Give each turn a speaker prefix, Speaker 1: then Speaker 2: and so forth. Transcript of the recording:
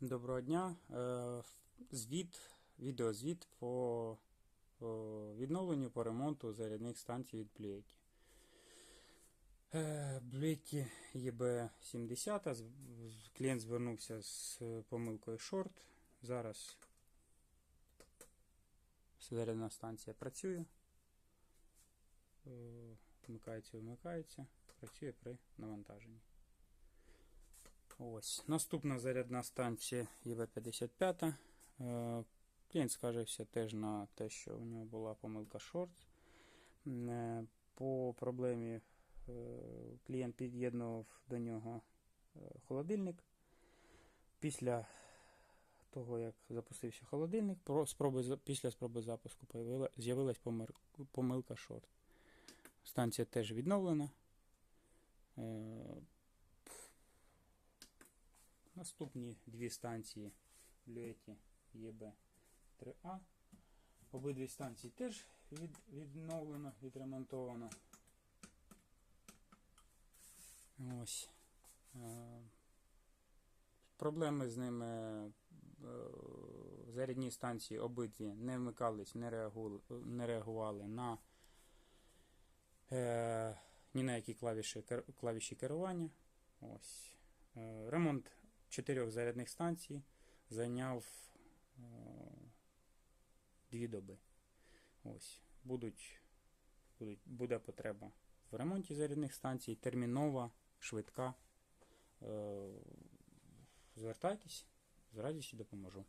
Speaker 1: Доброго дня. Е, Звіт, відеозвіт по відновленню по ремонту зарядних станцій від Блюєті. Блюєті ЄБ-70. з- з- Клієнт звернувся з помилкою шорт. Зараз зарядна станція працює. Е, Вмикається, вмикається. Працює при навантаженні. Ось. Наступна зарядна станція ЄВ-55. Е, Клієнт скаржився теж на те, що у нього була помилка шорт. Е, По проблемі е, клієнт під'єднував до нього холодильник. Після того, як запустився холодильник, спроби, після спроби запуску з'явилась помилка шорт. Станція теж відновлена. Наступні дві станції Люеті ЄБ-3А. Обидві станції теж від, відновлено, відремонтовано. Ось. Е, Проблеми з ними е, зарядні станції обидві не вмикались, не реагували, не реагували на е, ні на які клавіші, клавіші керування. Ось. Е, Ремонт чотирьох зарядних станцій зайняв е, дві доби. Ось. Будуть, буде потреба в ремонті зарядних станцій, термінова, швидка. Е, Звертайтесь, з радістю допоможу.